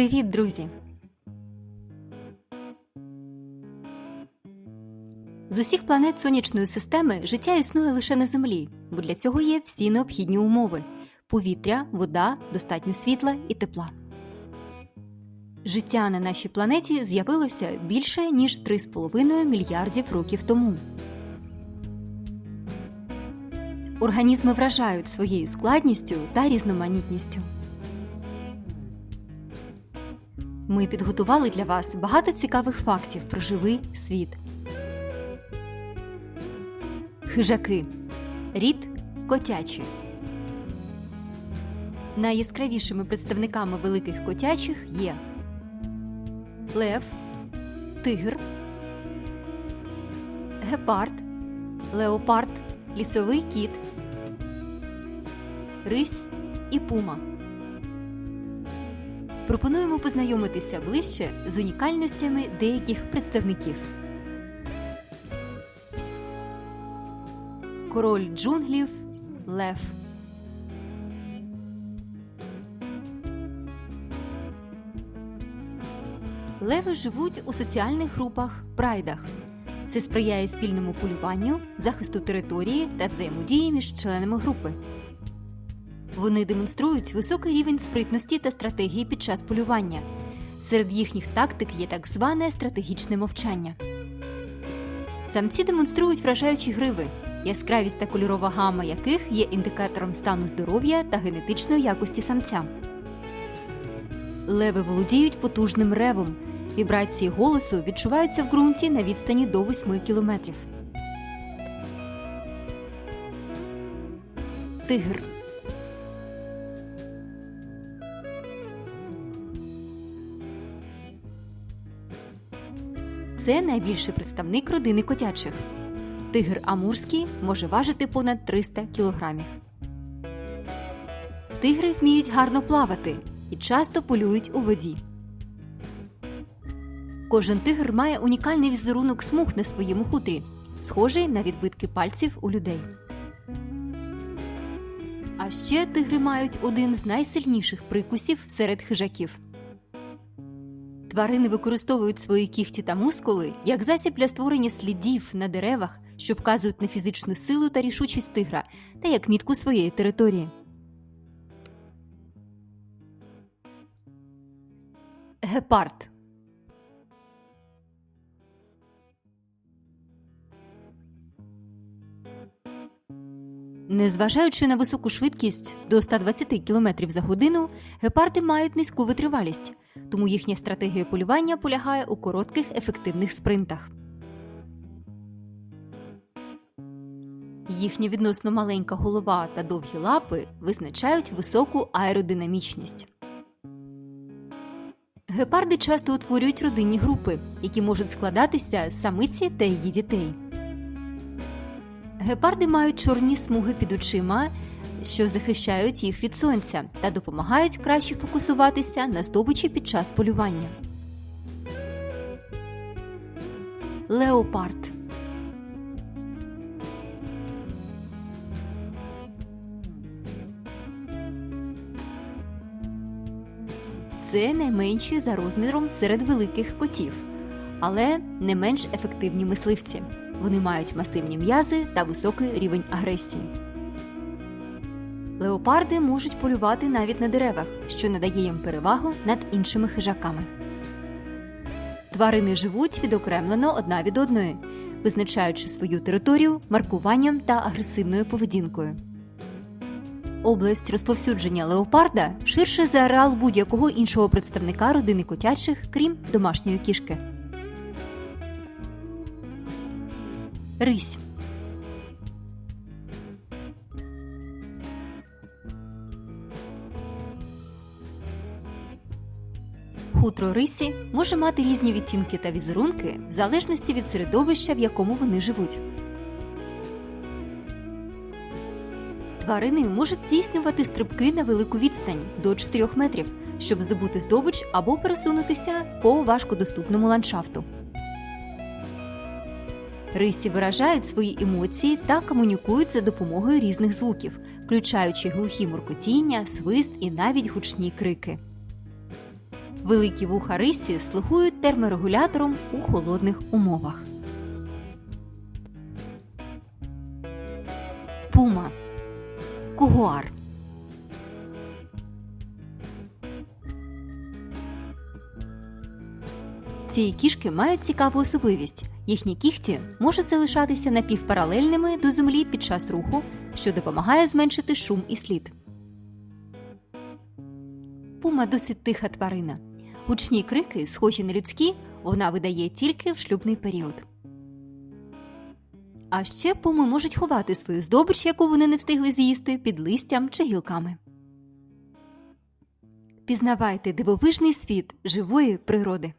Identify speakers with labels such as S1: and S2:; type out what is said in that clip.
S1: Привіт, друзі! З усіх планет сонячної системи життя існує лише на Землі, бо для цього є всі необхідні умови: повітря, вода, достатньо світла і тепла. Життя на нашій планеті з'явилося більше ніж 3,5 мільярдів років тому. Організми вражають своєю складністю та різноманітністю. Ми підготували для вас багато цікавих фактів про живий світ. Хижаки. Рід котячі. Найяскравішими представниками великих котячих є лев, тигр, гепард, леопард, лісовий кіт, рись і пума. Пропонуємо познайомитися ближче з унікальностями деяких представників. Король джунглів Лев. Леви живуть у соціальних групах прайдах. Це сприяє спільному полюванню, захисту території та взаємодії між членами групи. Вони демонструють високий рівень спритності та стратегії під час полювання. Серед їхніх тактик є так зване стратегічне мовчання. Самці демонструють вражаючі гриви, яскравість та кольорова гама яких є індикатором стану здоров'я та генетичної якості самця. Леви володіють потужним ревом. Вібрації голосу відчуваються в ґрунті на відстані до 8 кілометрів. Тигр Це найбільший представник родини котячих. Тигр амурський може важити понад 300 кілограмів. Тигри вміють гарно плавати і часто полюють у воді. Кожен тигр має унікальний візерунок смуг на своєму хутрі, схожий на відбитки пальців у людей. А ще тигри мають один з найсильніших прикусів серед хижаків. Тварини використовують свої кіхті та мускули як засіб для створення слідів на деревах, що вказують на фізичну силу та рішучість тигра, та як мітку своєї території. Гепард Незважаючи на високу швидкість до 120 км за годину, гепарди мають низьку витривалість, тому їхня стратегія полювання полягає у коротких ефективних спринтах. Їхня відносно маленька голова та довгі лапи визначають високу аеродинамічність. Гепарди часто утворюють родинні групи, які можуть складатися з самиці та її дітей. Гепарди мають чорні смуги під очима, що захищають їх від сонця та допомагають краще фокусуватися на здобичі під час полювання. Леопард Це найменші за розміром серед великих котів, але не менш ефективні мисливці. Вони мають масивні м'язи та високий рівень агресії. Леопарди можуть полювати навіть на деревах, що надає їм перевагу над іншими хижаками. Тварини живуть відокремлено одна від одної, визначаючи свою територію маркуванням та агресивною поведінкою. Область розповсюдження леопарда ширше за ареал будь-якого іншого представника родини котячих, крім домашньої кішки. Рись Хутро рисі може мати різні відтінки та візерунки в залежності від середовища, в якому вони живуть. Тварини можуть здійснювати стрибки на велику відстань до 4 метрів, щоб здобути здобич або пересунутися по важкодоступному ландшафту. Рисі виражають свої емоції та комунікують за допомогою різних звуків, включаючи глухі муркотіння, свист і навіть гучні крики. Великі вуха рисі слугують терморегулятором у холодних умовах. Пума Кугуар Ці кішки мають цікаву особливість. Їхні кігті можуть залишатися напівпаралельними до землі під час руху, що допомагає зменшити шум і слід. Пума досить тиха тварина. Гучні крики, схожі на людські, вона видає тільки в шлюбний період. А ще пуми можуть ховати свою здобич, яку вони не встигли з'їсти, під листям чи гілками. Пізнавайте дивовижний світ живої природи.